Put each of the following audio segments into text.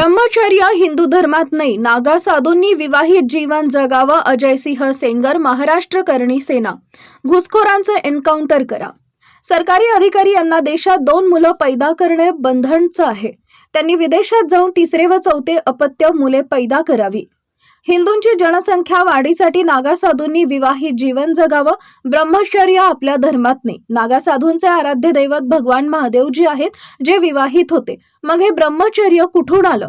ब्रह्मचर्य हिंदू धर्मात नाही. नागा साधूंनी विवाहित जीवन जगावं अजयसिंह सेंगर महाराष्ट्र करणी सेना. घुसखोरांचं एन्काउंटर करा. सरकारी अधिकारी यांना देशात दोन मुलं पैदा करणे बंधनचं आहे. त्यांनी विदेशात जाऊन तिसरे व चौथे अपत्य मुले पैदा करावी. हिंदूंची जनसंख्या वाढीसाठी नागा साधूंनी विवाहित जीवन जगावं ब्रह्मचर्य आपल्या धर्मात नाही. नागा साधूंचे आराध्य दैवत भगवान महादेवजी आहेत जे विवाहित होते. मग हे ब्रह्मचर्य कुठून आलं?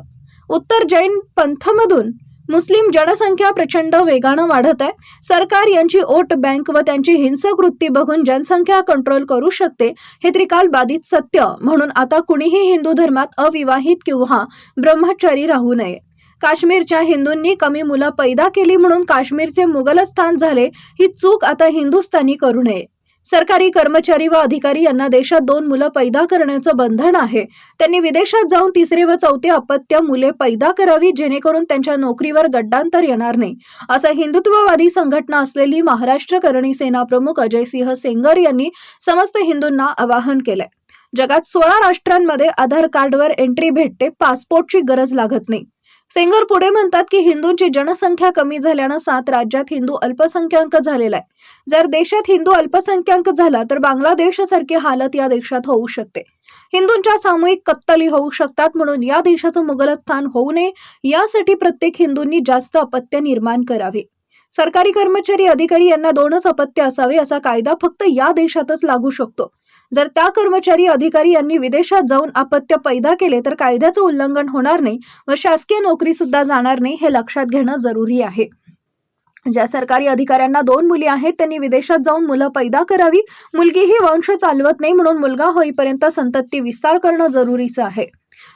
उत्तर जैन पंथमधून. मुस्लिम जनसंख्या प्रचंड वेगानं वाढत आहे. सरकार यांची ओट बँक व त्यांची हिंसक वृत्ती बघून जनसंख्या कंट्रोल करू शकते हे त्रिकाल बाधित सत्य. म्हणून आता कुणीही हिंदू धर्मात अविवाहित किंवा ब्रह्मचारी राहू नये. काश्मीरच्या हिंदूंनी कमी मुलं पैदा केली म्हणून काश्मीरचे मुघलस्थान झाले ही चूक आता हिंदुस्थानी करू नये. सरकारी कर्मचारी व अधिकारी यांना देशात दोन मुलं पैदा करण्याचं बंधन आहे. त्यांनी विदेशात जाऊन तिसरे व चौथे अपत्य मुले पैदा करावी जेणेकरून त्यांच्या नोकरीवर गड्डांतर येणार नाही. असं हिंदुत्ववादी संघटना असलेली महाराष्ट्र करणी सेना प्रमुख अजय सिंह सेंगर यांनी समस्त हिंदूंना आवाहन केलंय. जगात सोळा राष्ट्रांमध्ये आधार कार्डवर एंट्री भेटते पासपोर्टची गरज लागत नाही. सेंगर पुढे म्हणतात की हिंदूंची जनसंख्या कमी झाल्यानं सात राज्यात हिंदू अल्पसंख्याक झालेला आहे. जर देशात हिंदू अल्पसंख्याक झाला तर बांगलादेशसारखी हालत या देशात होऊ शकते. हिंदूंच्या सामूहिक कत्तली होऊ शकतात म्हणून या देशाचं मुघलस्थान होऊ नये यासाठी प्रत्येक हिंदूंनी जास्त अपत्य निर्माण करावे. सरकारी कर्मचारी अधिकारी यांना दोनच अपत्य असावे असा कायदा फक्त या देशातच लागू शकतो. जर त्या कर्मचारी अधिकारी यांनी विदेशात जाऊन अपत्य पैदा केले तर कायद्याचं उल्लंघन होणार नाही व शासकीय नोकरी सुद्धा जाणार नाही हे लक्षात घेणं जरुरी आहे. ज्या सरकारी अधिकाऱ्यांना दोन मुली आहेत त्यांनी विदेशात जाऊन मुलं पैदा करावी. मुलगी ही वंश चालवत नाही म्हणून मुलगा होईपर्यंत संतती विस्तार करणं जरुरीचं आहे.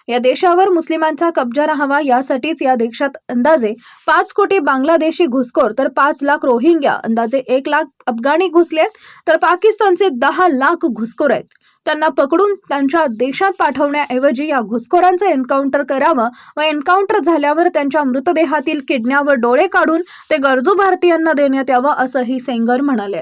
या देशावर मुस्लिमांचा कब्जा राहावा यासाठीच या देशात अंदाजे पाच कोटी बांगलादेशी घुसखोर तर पाच लाख रोहिंग्या अंदाजे एक लाख अफगाणी घुसले आहेत, तर पाकिस्तानचे दहा लाख घुसखोर आहेत. त्यांना पकडून त्यांच्या देशात पाठवण्याऐवजी या घुसखोरांचं एन्काउंटर करावं. व एन्काउंटर झाल्यावर त्यांच्या मृतदेहातील किडण्या व डोळे काढून ते गरजू भारतीयांना देण्यात यावं असंही सेंगर म्हणाले.